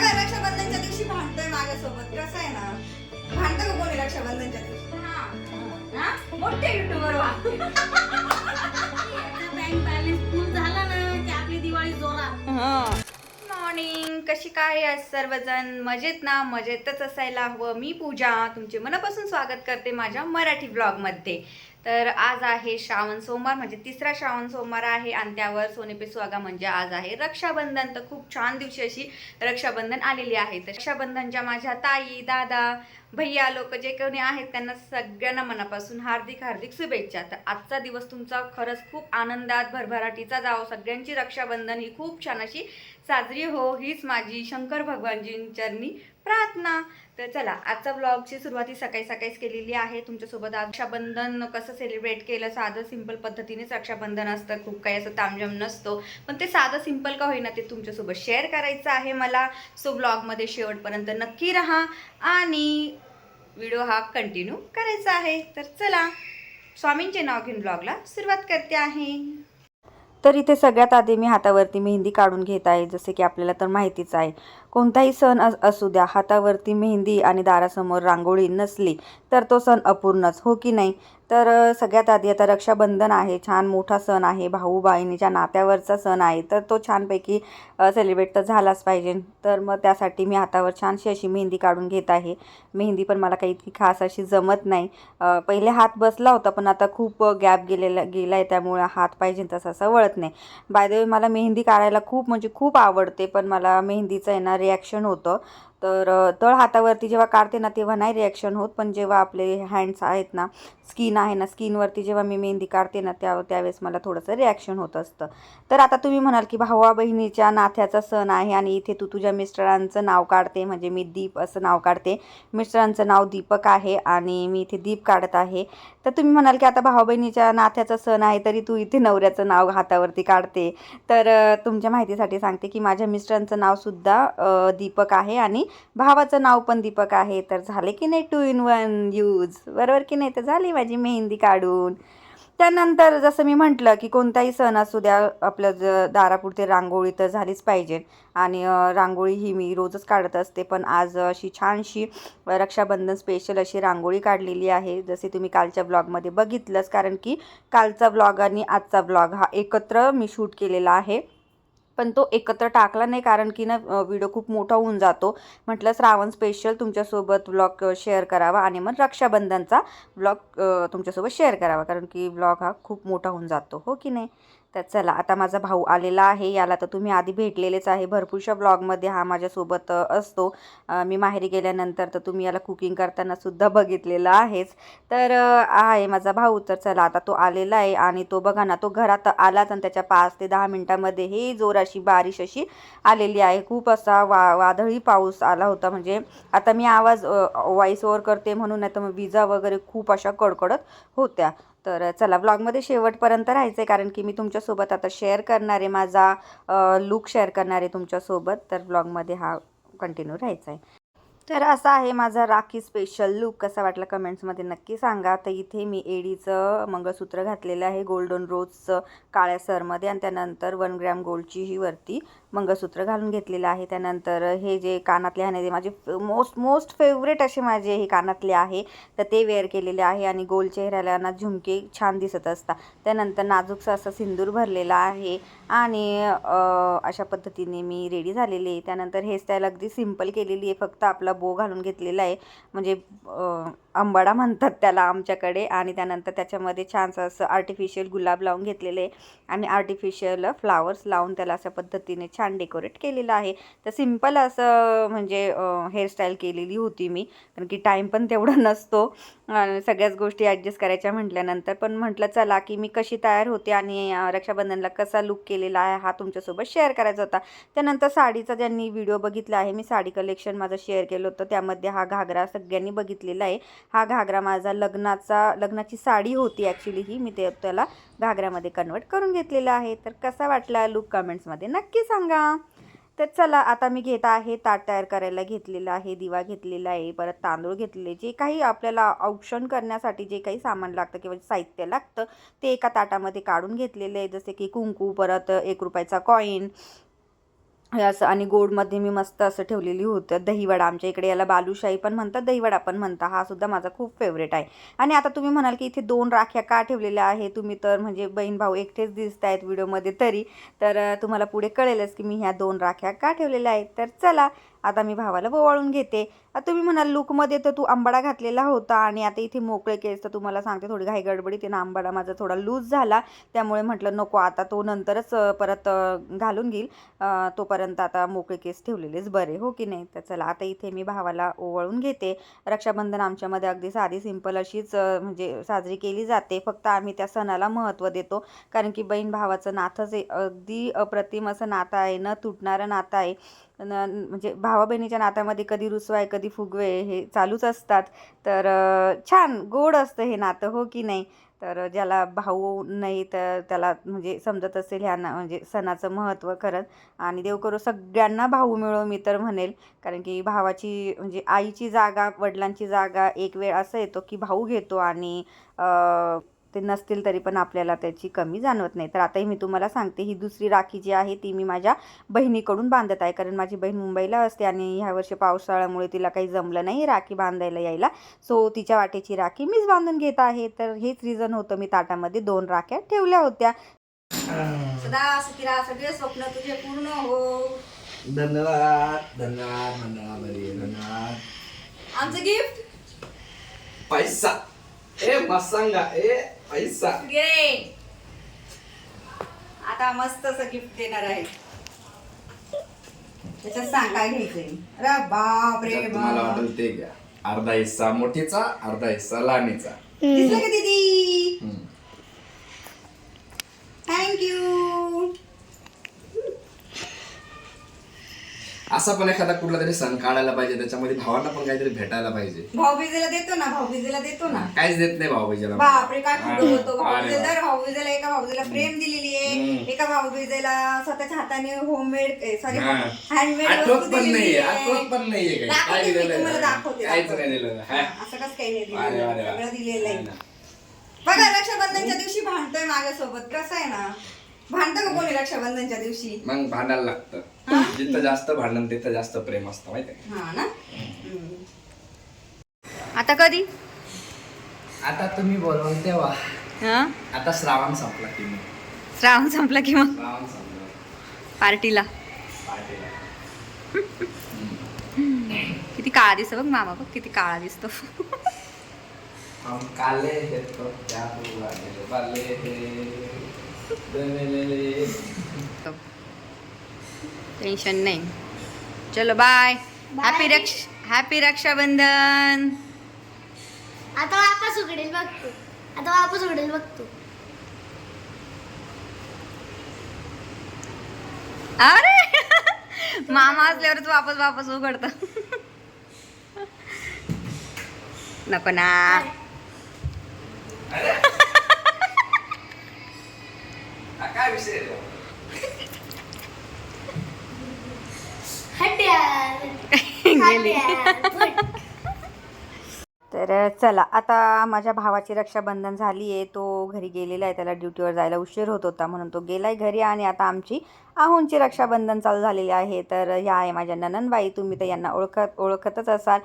बघा रक्षाबंधनच्या दिवशी भांडतोय माझ्यासोबत. कसं आहे ना? भांडतो का कोणी रक्षाबंधनच्या दिवशी? हा? मोठे युट्यूबर वा. बँक बॅलन्स फुल झाला ना की आपली दिवाळी जोरात मॉर्निंग कशी काय आज सर्वजण? मजेत ना? मजेतच असायला हवं. मी पूजा. तुमचे मनापासून स्वागत करते माझ्या मराठी ब्लॉगमध्ये तर आज आहे श्रावण सोमवार म्हणजे तिसरा श्रावण सोमवार आहे आणि त्यावर सोनेपे सुहागा म्हणजे आज आहे रक्षाबंधन. तर खूप छान दिवशी अशी रक्षाबंधन आलेली आहे. तर रक्षाबंधनच्या माझ्या ताई दादा भैया लोक जे कोणी आहेत त्यांना सगळ्यांना मनापासून हार्दिक हार्दिक शुभेच्छा. तर आजचा दिवस तुमचा खरंच खूप आनंदात भरभराटीचा जावो. सगळ्यांची रक्षाबंधन ही खूप छान अशी साजरी हो हीच माझी शंकर भगवानजींचरणी प्रार्थना. तर चला आजचा ब्लॉगची सुरुवाती सकाळी सकाळीच केलेली आहे. तुमच्यासोबत रक्षाबंधन कसं सेलिब्रेट केलं? साधं सिंपल पद्धतीनेच रक्षाबंधन असतं. खूप काही असं तामजाम नसतो. पण ते साधं सिंपल का होईना ते तुमच्यासोबत शेअर करायचं आहे मला. सो ब्लॉगमध्ये शेवटपर्यंत नक्की राहा आणि व्हिडिओ हा कंटिन्यू करायचा आहे. तर चला स्वामींचे नाव घेऊन ब्लॉगला सुरुवात करते आहे. तर इथे सगळ्यात आधी मी हातावरती मेहंदी काढून घेत आहे. जसे की आपल्याला तर माहितीच आहे. कोणताही सण अस असू द्या हातावरती मेहंदी आणि दारासमोर रांगोळी नसली तर तो सण अपूर्णच हो की नाही? तर सगळ्यात आधी आता रक्षाबंधन आहे छान मोठा सण आहे भाऊ बहिणीच्या नात्यावरचा सण आहे तर तो छानपैकी सेलिब्रेट तर झालाच पाहिजे. तर मग त्यासाठी मी हातावर छानशी अशी मेहंदी काढून घेत आहे. मेहंदी पण मला काही इतकी खास अशी जमत नाही. पहिले हात बसला होता पण आता खूप गॅप गेलेला गेला आहे त्यामुळे हात पाहिजे तसा असं वळत नाही. बाय द वे मला मेहंदी काढायला खूप म्हणजे खूप आवडते पण मला मेहंदीचं आहे ना रिॲक्शन होतं. तर तळ हातावरती जेव्हा काढते ना तेव्हा नाही रिॲक्शन होत. पण जेव्हा आपले हँड्स आहेत ना स्किन आहे ना स्किनवरती जेव्हा मी मेहंदी काढते ना त्या त्यावेळेस मला थोडंसं रिॲक्शन होत असतं. तर आता तुम्ही म्हणाल की भावा बहिणीच्या नाथ्याचा सण आहे आणि इथे तू तुझ्या मिस्टरांचं नाव काढते म्हणजे मी दीप असं नाव काढते. मिस्टरांचं नाव दीपक आहे आणि मी इथे दीप काढत आहे. तर तुम्ही म्हणाल की आता भाऊ बहिणीच्या नात्याचा सण आहे तरी तू इथे नवऱ्याचं नाव हातावरती काढते. तर तुमच्या माहितीसाठी सांगते की माझ्या मिस्टरांचं नावसुद्धा दीपक आहे आणि भावाचं नाव पण दीपक आहे. तर झाले की नाही टू इन वन यूज? बरोबर की नाही? तर झाली माझी मेहंदी काढून. त्यानंतर जसं मी म्हटलं की कोणताही सण असू द्या आपलं ज दारापुरते रांगोळी तर झालीच पाहिजे. आणि रांगोळी ही मी रोजच काढत असते. पण आज अशी छानशी रक्षाबंधन स्पेशल अशी रांगोळी काढलेली आहे. जसे तुम्ही कालच्या ब्लॉगमध्ये बघितलंच. कारण की कालचा ब्लॉग आणि आजचा ब्लॉग हा एकत्र मी शूट केलेला आहे. पण तो एकत्र टाकला नाही कारण की ना व्हिडिओ खूप मोठा होऊन जातो. म्हटलं श्रावण स्पेशल तुमच्यासोबत ब्लॉग शेअर करावा आणि मग रक्षाबंधनचा ब्लॉग तुमच्यासोबत शेअर करावा. कारण की ब्लॉग हा खूप मोठा होऊन जातो. हो की नाही? तर चला आता माझा भाऊ आलेला आहे याला तर तुम्ही आधी भेटलेलेच आहे. भरपूरशा ब्लॉगमध्ये हा माझ्यासोबत असतो. मी माहेरी गेल्यानंतर तर तुम्ही याला कुकिंग करताना सुद्धा बघितलेलं आहेच. तर आहे माझा भाऊ तर चला आता तो आलेला आहे आणि तो बघा ना तो घरात आलाच आणि त्याच्या पाच ते दहा मिनटामध्ये हे जोराशी बारिश अशी आलेली आहे. खूप असा वा वादळी पाऊस आला होता. म्हणजे आता मी आवाज वॉईस ओव्हर करते म्हणून नाही तर मग विजा वगैरे खूप अशा कडकडत होत्या. तर चला ब्लॉगमध्ये शेवटपर्यंत राहायचं आहे कारण की मी तुमच्यासोबत आता शेअर करणार आहे माझा लुक शेअर करणार आहे तुमच्यासोबत. तर ब्लॉगमध्ये हा कंटिन्यू राहायचा आहे तर असा आहे माझा राखी स्पेशल लुक कसा वाटला कमेंट्समध्ये नक्की सांगा. तर इथे मी एडीचं मंगळसूत्र घातलेलं आहे गोल्डन रोजचं काळ्या सरमध्ये आणि त्यानंतर वन ग्रॅम गोल्डची ही वरती मंगळसूत्र घालून घेतलेलं आहे. त्यानंतर हे जे कानातले आहे ते माझे मोस्ट मोस्ट फेवरेट असे माझे हे कानातले आहे. तर ते वेअर केलेले आहे आणि गोल चेहऱ्याला ना झुमके छान दिसत असतात. त्यानंतर नाजूकसा असा सिंदूर भरलेला आहे आणि अशा पद्धतीने मी रेडी झालेली आहे. त्यानंतर हेअरस्टाईल अगदी सिंपल केलेली आहे. फक्त आपलं बो घालून घेतलेला आहे. म्हणजे आंबाडा अंबाडा म्हणतात त्याला आमच्याकडे आणि त्यानंतर त्याच्यामध्ये छानसं असं आर्टिफिशियल गुलाब लावून घेतलेले आहे. आणि आर्टिफिशियल फ्लावर्स लावून त्याला अशा पद्धतीने छान डेकोरेट केलेलं आहे. तर सिंपल असं म्हणजे हेअरस्टाईल केलेली होती मी. कारण की टाईम पण तेवढा नसतो. सगळ्याच गोष्टी ॲडजस्ट करायच्या म्हटल्यानंतर. पण म्हटलं चला की मी कशी तयार होते आणि रक्षाबंधनला कसा लुक केलेला आहे हा तुमच्यासोबत शेअर करायचा होता. त्यानंतर साडीचा ज्यांनी व्हिडिओ बघितला आहे मी साडी कलेक्शन माझं शेअर केलं होतं. त्यामध्ये हा घागरा सगळ्यांनी बघितलेला आहे. हा घागरा माझा लग्नाचा लग्नाची साडी होती ॲक्च्युली ही. मी ते त्याला घागऱ्यामध्ये कन्वर्ट करून घेतलेला आहे. तर कसा वाटला लुक कमेंट्समध्ये नक्की सांगा. तर चला आता मी घेत आहे ताट तयार करायला घेतलेलं आहे दिवा घेतलेला आहे परत तांदूळ घेतलेले जे काही आपल्याला औक्षण करण्यासाठी जे काही सामान लागतं किंवा साहित्य लागतं ते एका ताटामध्ये काढून घेतलेलं आहे. जसे की कुंकू परत एक रुपयाचा कॉईन हे असं आणि गोडमध्ये मी मस्त असं ठेवलेली होतं. दहीवडा आमच्या इकडे याला बालुशाही पण म्हणतात दहीवडा पण म्हणता हा सुद्धा माझा खूप फेवरेट आहे. आणि आता तुम्ही म्हणाल की इथे दोन राख्या का ठेवलेल्या आहे तुम्ही तर म्हणजे बहीण भाऊ एकटेच दिसत आहेत व्हिडिओमध्ये तरी. तर तुम्हाला पुढे कळेलच की मी ह्या दोन राख्या का ठेवलेल्या आहेत? तर चला आता मी भावाला ओवाळून घेते. आता तुम्ही म्हणाल लुकमध्ये तर तू आंबाडा घातलेला होता आणि आता इथे मोकळे केस. तर तुम्हाला सांगते थोडी घाई गडबडीत आहे ना आंबाडा माझा थोडा लूज झाला. त्यामुळे म्हटलं नको आता तो नंतरच परत घालून घेईल. तोपर्यंत आता मोकळे केस ठेवलेलेच बरे हो की नाही? तर चला आता इथे मी भावाला ओवाळून घेते. रक्षाबंधन आमच्यामध्ये अगदी साधी सिंपल अशीच म्हणजे साजरी केली जाते. फक्त आम्ही त्या सणाला महत्त्व देतो. कारण की बहीण भावाचं नातंच अगदी अप्रतिम असं नातं आहे. न तुटणारं नातं आहे. न म्हणजे भावा बहिणीच्या नात्यामध्ये कधी रुसवाय कधी फुगवे हे चालूच असतात. तर छान गोड असतं हे नातं हो की नाही? तर ज्याला भाऊ नाही तर त्याला म्हणजे समजत असेल ह्या ना म्हणजे सणाचं महत्त्व खरंच. आणि देव करो सगळ्यांना भाऊ मिळो मी तर म्हणेल. कारण की भावाची म्हणजे आईची जागा वडिलांची जागा एक वेळ असं येतो की भाऊ घेतो आणि ते नसतील तरी पण आपल्याला त्याची कमी जाणवत नाही. तर आताही मी तुम्हाला सांगते ही दुसरी राखी जी आहे ती मी माझ्या बहिणीकडून बांधत आहे. कारण माझी बहीण मुंबईला असते आणि ह्या वर्षी पावसाळ्यामुळे तिला काही जमलं नाही राखी बांधायला यायला. सो तिच्या वाटेची राखी मीच बांधून घेत आहे. तर हेच रिझन होतं मी ताटामध्ये दोन राख्या ठेवल्या होत्या. सदा सुखीरा सगळे स्वप्न तुझे पूर्ण हो. धन्यवाद धन्यवाद धन्यवाद आमचं गिफ्ट पैसा. ए मसांगा ए पैसा घे आता मस्त असं गिफ्ट देणार आहे. त्याच्यात सांग काय घ्यायचंय. अरे बाप रे ज्यात तुम्हाला बाप वाटेल ते घ्या. अर्धा हिस्सा मोठीचा अर्धा हिस्सा लहानीचा. दिसलं का दीदी. थँक्यू असा पण एखादा कुठला तरी सण काढायला पाहिजे त्याच्यामध्ये भावांना पण काहीतरी भेटायला पाहिजे भाऊबीजेला देतो ना भाऊबीजेला देतो ना काहीच देत नाही भाऊबीजेला बापरे काय कुठं होतो अरे भाऊबीजेला वा. दर भाऊबीजेला एका भाऊबीजेला प्रेम दिलेली आहे. एका भाऊबीजेला स्वतःच्या हाताने होममेड सॉरी. हँडमेड आठवत पण नाहीये आठवत पण नाहीये काही. काय दाखवते मी दिलेलं तुम्हाला आहे? दाखवते काहीच. नाही दिलेलं हा. असं कसं काही नाही अरे दिलेलं वा, अरे वा. सगळं दिलेलं आहे नाही. बघा रक्षाबंधनच्या दिवशी भांडतोय माझ्यासोबत कसं आहे ना भांडतं का रक्षाबंधनच्या दिवशी. मग भांडायला लागतं. जिथं जास्त भांडण तिथं जास्त प्रेम असतं माहिती आहे हा ना? आता कधी? आता तुम्ही बोलवाल तेव्हा. हा? आता श्रावण संपला की मग. श्रावण संपला की मग? श्रावण संपला. पार्टीला. पार्टीला. किती काळा दिसतो बघ मामा बघ किती काळा दिसतो. हम काले हैं तो क्या वाले हैं. दलेले. टेन्शन नाही. चलो बाय हॅपी रक्ष हॅपी रक्षाबंधन. आता वापस उघडेल बघतो आता वापस उघडेल बघतो अरे! मामा असल्यावरच वापस वापस उघडत. नको ना हा, काय विषय आहे तो? हट्यार गेली हट्यार. तर चला आता माझ्या भावाची रक्षाबंधन झाली आहे तो घरी गेलेला आहे त्याला ड्युटीवर जायला उशीर होत होता म्हणून तो गेला आहे घरी आणि आता आमची आहूंची रक्षाबंधन चालू झालेली आहे. तर ह्या आहे माझ्या नननबाई तुम्ही तर यांना ओळखत ओळखतच असाल.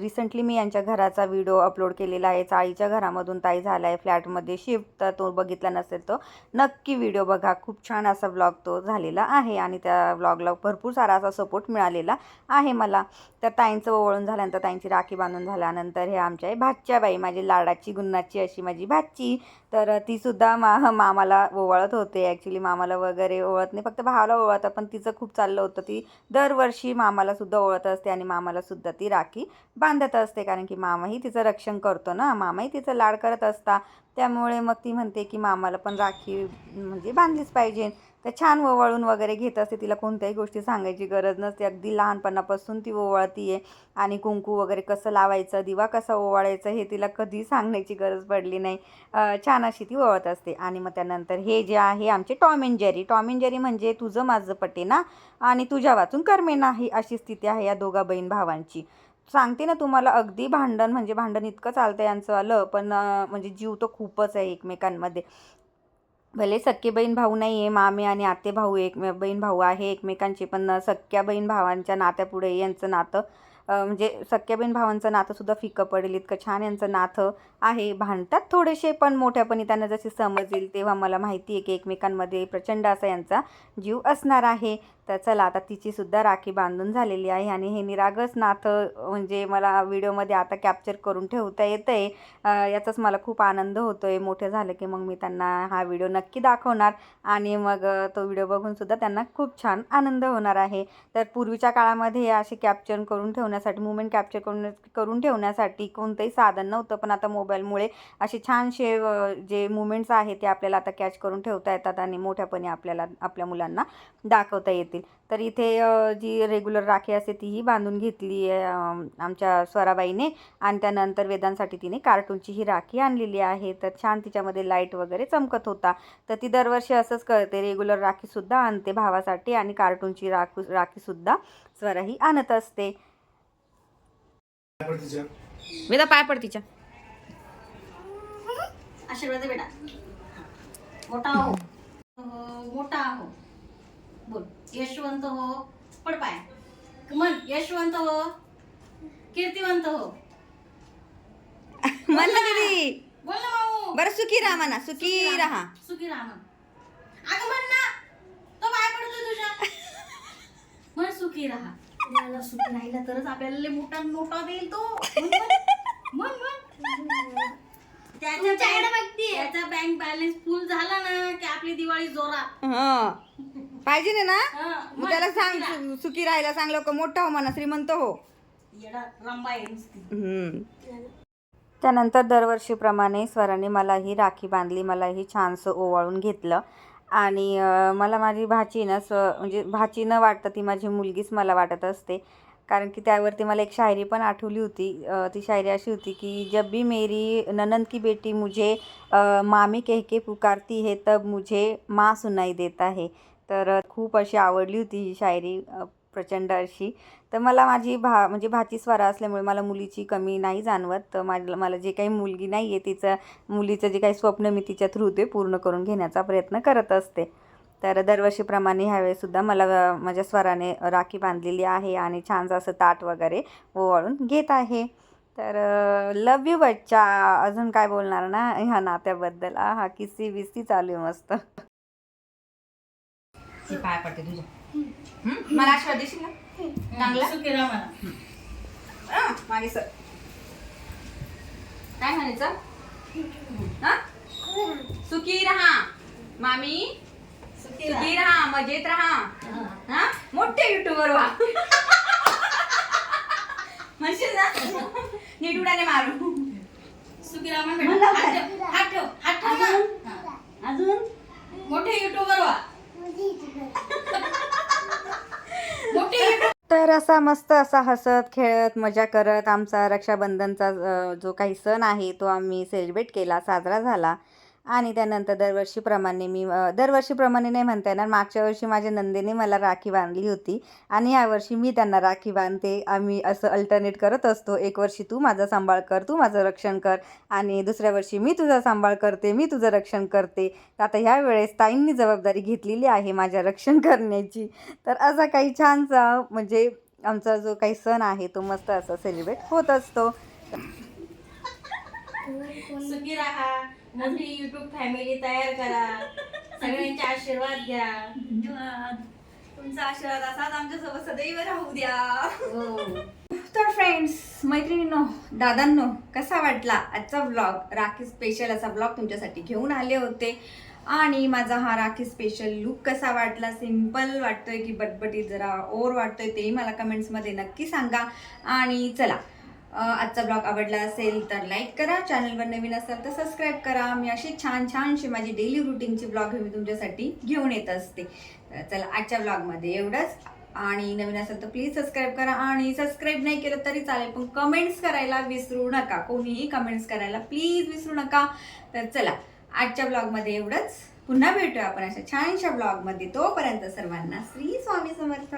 रिसेंटली मी यांच्या घराचा व्हिडिओ अपलोड केलेला आहे. चाळीच्या घरामधून ताई झाला आहे फ्लॅटमध्ये शिफ्ट तर तो बघितला नसेल तो. नक्की व्हिडिओ बघा खूप छान असा व्लॉग तो झालेला आहे आणि त्या व्लॉगला भरपूर सारा असा सपोर्ट मिळालेला आहे मला. तर ताईंचं ओवळून झाल्यानंतर ताईंची राखी बांधून झाल्यानंतर हे आमच्या. भाच्या बाई माझी लाडाची गुन्नाची अशी माझी भाची तर तीसुद्धा मा मामाला ओवाळत होते. ॲक्च्युली मामाला वगैरे ओळत नाही फक्त भावाला ओळत पण तिचं खूप चाललं होतं. ती दरवर्षी मामालासुद्धा ओळत असते आणि मामालासुद्धा ती राखी बांधत असते. कारण की मामाही तिचं रक्षण करतो ना. मामाही तिचं लाड करत असता. त्यामुळे मग ती म्हणते की मामाला पण राखी म्हणजे बांधलीच पाहिजे. तर छान ओवाळून वगैरे घेत असते तिला कोणत्याही गोष्टी सांगायची गरज नसते. अगदी लहानपणापासून ती ओवाळती आहे आणि कुंकू वगैरे कसं लावायचं दिवा कसा ओवाळायचं हे तिला कधी सांगण्याची गरज पडली नाही. छान अशी ती ओळत असते. आणि मग त्यानंतर हे जे आहे आमचे Tom and Jerry. Tom and Jerry म्हणजे तुझं माझं पटे ना? आणि तुझ्या वाचून करमे नाही अशी स्थिती आहे या दोघा बहीण भावांची. सांगते ना तुम्हाला अगदी भांडण म्हणजे भांडण इतकं चालतं यांचं आलं पण म्हणजे जीव तर खूपच आहे एकमेकांमध्ये. भले सख्खे बहीण भाऊ नाही आहे मामे आणि आते भाऊ एक बहीण भाऊ आहे एकमेकांचे पण सख्ख्या बहीण भावांच्या नात्यापुढे यांचं नातं म्हणजे सख्ख्या बहीण भावांचं नातंसुद्धा फिकं पडेल इतकं छान यांचं नातं आहे. भांडतात थोडेसे पण मोठ्यापणी त्यांना जसे समजेल तेव्हा मला माहिती आहे की एकमेकांमध्ये प्रचंड असा यांचा जीव असणार आहे. तर चला आता तिचीसुद्धा राखी बांधून झालेली आहे आणि हे निरागस नाथ म्हणजे मला व्हिडिओमध्ये आता कॅप्चर करून ठेवता येतं आहे याचाच मला खूप आनंद होतो आहे मोठं झालं की मग मी त्यांना हा व्हिडिओ नक्की दाखवणार आणि मग तो व्हिडिओ बघूनसुद्धा त्यांना खूप छान आनंद होणार आहे. तर पूर्वीच्या काळामध्ये असे कॅप्चर करून ठेवण्यासाठी मुवमेंट कॅप्चर करून करून ठेवण्यासाठी कोणतंही साधन नव्हतं. पण आता मोबाईलमुळे असे छानसे जे मुवमेंट्स आहेत ते आपल्याला आता कॅच करून ठेवता येतात आणि मोठ्यापणे आपल्याला आपल्या मुलांना दाखवता येतील तर इथे जी रेग्युलर राखी असते तीही बांधून घेतली आहे आमच्या स्वराबाईने. आणि त्यानंतर वेदांसाठी तिने कार्टूनची ही राखी आणलेली आहे. तर छान तिच्यामध्ये लाइट वगैरे चमकत होता. तर ती दरवर्षी असंच करते. रेग्युलर राखीसुद्धा आणते भावासाठी आणि कार्टूनची राखू राखीसुद्धा स्वरा ही आणत असते. वेदा पाय पड तिच्या. आशीर्वाद दे बेटा मोठा हो बोल यशवंत हो पड पाय. म्हण यशवंत हो कीर्तिवंत हो. म्हण ना. दीदी. बोल ना माऊ बरं सुखी राहा म्हणा सुखी राहा. सुखी राहा म्हण. अगं म्हण ना तो पाय पडतो तुझ्या. म्हण सुखी राहा. मला सुखी राहिला तरच आपल्याला लय मोठा मोठा देईल तो. म्हण म्हण. म्हण तुमच्याकडे बँक- बघतीये. त्याचा बँक बॅलन्स फुल झाला ना की आपली दिवाळी जोरात. हं. पाहिजे ना? ना हं, मग त्याला सांग. सु- सुखी राहायला सांग लोक मोठा हो म्हणा श्रीमंत हो. येडा रंबा आहे नुसती. हम्म. त्यानंतर दरवर्षीप्रमाणे स्वराने मलाही राखी बांधली मलाही छानसं ओवाळून घेतलं. आणि अं, मला माझी भाची ना स्व म्हणजे भाची न वाटतं ती माझी मुलगीच मला वाटत असते. कारण की त्यावरती मला एक शायरी पण आठवली होती. अं, ती शायरी अशी होती की जब भी मेरी ननंद की बेटी मुझे अं, मामी कह के पुकारती है तब मुझे माँ सुनाई देता है. तर खूप अशी आवडली होती ही शायरी प्रचंड अशी. तर मला माझी भा म्हणजे भाची स्वरा असल्यामुळे मला मुलीची कमी नाही जाणवत. तर माझ्या मला जे काही मुलगी नाही आहे तिचं मुलीचं जे काही स्वप्न मी तिच्या थ्रू ते पूर्ण करून घेण्याचा प्रयत्न करत असते. तर दरवर्षीप्रमाणे ह्यावेळेसुद्धा मला माझ्या स्वराने राखी बांधलेली आहे आणि छानसं असं ताट वगैरे ओवाळून घेत आहे. तर लव यू बच्चा अजून काय बोलणार ना ह्या नात्याबद्दल. हा किस्सी बिस्सी चालू आहे मस्त. पाय पडते तुझ्या. मला आशीर्वाद देशील ना? चांगला? सुखी राहा आ, मागे सर. काय म्हणायचं? हा? सुखी राहा. मामी? सुखी सुखी राहा. मजेत राहा. हा. हा मोठे युट्यूबर व्हा. म्हणशील ना? नीट मारू. सुखी राहा. हात ठेव. हात ठेव. हात ठेव ना. हा. अजून मोठे युट्यूबर व्हा. तर असा मस्त असा हसत खेळत मजा करत आमचा रक्षाबंधनचा जो काही सण आहे तो आम्ही सेलिब्रेट केला साजरा झाला. आणि त्यानंतर दरवर्षीप्रमाणे मी दरवर्षीप्रमाणे नाही म्हणता येणार मागच्या वर्षी माझ्या नंदेने मला राखी बांधली होती. आणि यावर्षी मी त्यांना राखी बांधते. आम्ही असं अल्टरनेट करत असतो. एक वर्षी तू माझा सांभाळ कर तू माझं रक्षण कर. आणि दुसऱ्या वर्षी मी तुझा सांभाळ करते मी तुझं रक्षण करते. आता ह्या वेळेस ताईंनी जबाबदारी घेतलेली आहे माझ्या रक्षण करण्याची. तर असा काही छानसा म्हणजे आमचा जो काही सण आहे तो मस्त असा सेलिब्रेट होत असतो. सुखी राहा. मोठी युट्यूब फॅमिली तयार करा. सगळ्यांचे आशीर्वाद घ्या. तुमचा आशीर्वाद असाच आमच्यासोबत सदैव राहू द्या. हो. तर फ्रेंड्स मैत्रिणींनो दादांनो कसा वाटला आजचा व्लॉग राखी स्पेशल असा व्लॉग तुमच्यासाठी घेऊन आले होते. आणि माझा हा राखी स्पेशल लुक कसा वाटला? सिंपल वाटतोय की बटबटीत जरा ओर वाटतोय तेही मला कमेंट्समध्ये नक्की सांगा. आणि चला आजचा ब्लॉग आवडला असेल तर लाईक करा. चॅनलवर नवीन असाल तर सबस्क्राईब करा. मी अशी छान छानशी माझी डेली रुटीनची ब्लॉग मी तुमच्यासाठी घेऊन येत असते. तर चला आजच्या ब्लॉगमध्ये एवढंच. आणि नवीन असेल तर प्लीज सबस्क्राईब करा. आणि सबस्क्राईब नाही केलं तरी चालेल पण कमेंट्स करायला विसरू नका. कोणीही कमेंट्स करायला प्लीज विसरू नका. तर चला आजच्या ब्लॉगमध्ये एवढंच. पुन्हा भेटूया आपण अशा छानशा ब्लॉगमध्ये. तोपर्यंत सर्वांना श्री स्वामी समर्थ.